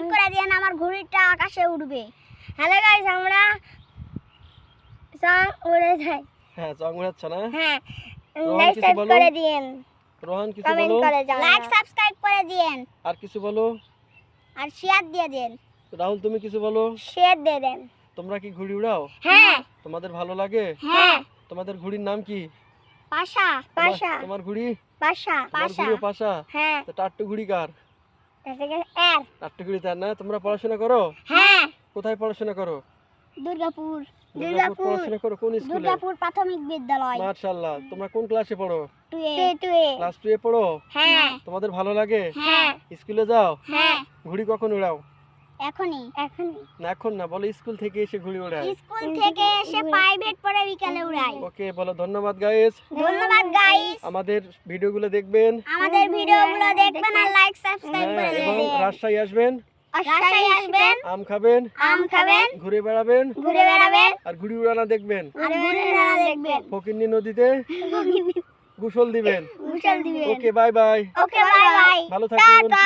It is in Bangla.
লাইক করে দিন আমার ঘুড়িটা আকাশে উড়বে। হ্যালো গাইস আমরা সং উড়ে যাই। হ্যাঁ চং উড়াচ্ছ না? হ্যাঁ লাইক সাবস্ক্রাইব করে দিন রোহান কিছু বলো? লাইক সাবস্ক্রাইব করে দিন আর কিছু বলো? আর শেয়ার দিয়ে দেন। রাহুল তুমি কিছু বলো? শেয়ার দিয়ে দেন। তোমরা কি ঘুড়ি উড়াও? হ্যাঁ। তোমাদের ভালো লাগে? হ্যাঁ। তোমাদের ঘুড়ির নাম কি? পাশা পাশা। তোমার ঘুড়ি? পাশা পাশা। পাশা? হ্যাঁ। তো টাট্টু ঘুড়ি কার? তার না? তোমরা পড়াশোনা করো? হ্যাঁ। কোথায় পড়াশোনা করো? দুর্গাপুর। পড়াশোনা করো? কোন স্কুলে? দুর্গাপুর প্রাথমিক বিদ্যালয়। মার্শাল্লাহ তোমরা কোন ক্লাসে পড়ো? ক্লাস টু এ পড়ো? হ্যাঁ। তোমাদের ভালো লাগে? হ্যাঁ। স্কুলে যাও? হ্যাঁ। ঘুড়ি কখন উড়াও? এখনই এখনই। না এখন না বলো স্কুল থেকে এসে ঘুড়ি উড়ায় স্কুল থেকে এসে প্রাইভেট পড়ে বিকালে উড়াই। ওকে বলো ধন্যবাদ গাইস ধন্যবাদ গাইস আমাদের ভিডিওগুলো দেখবেন। আমাদের ভিডিওগুলো দেখবেন আর লাইক সাবস্ক্রাইব হ্যাঁ, করে এবং রাজশাহী আসবেন। রাজশাহী আসবেন। আম খাবেন। আম খাবেন। ঘুরে বেড়াবেন। ঘুরে বেড়াবেন। আর ঘুড়ি উড়ানা দেখবেন। আর ঘুরে বেড়া দেখবেন। ফকিন্নি নদীতে গোসল দিবেন। গুছল দিবেন। Okay bye bye okay bye bye ভালো থাকুন টাটা।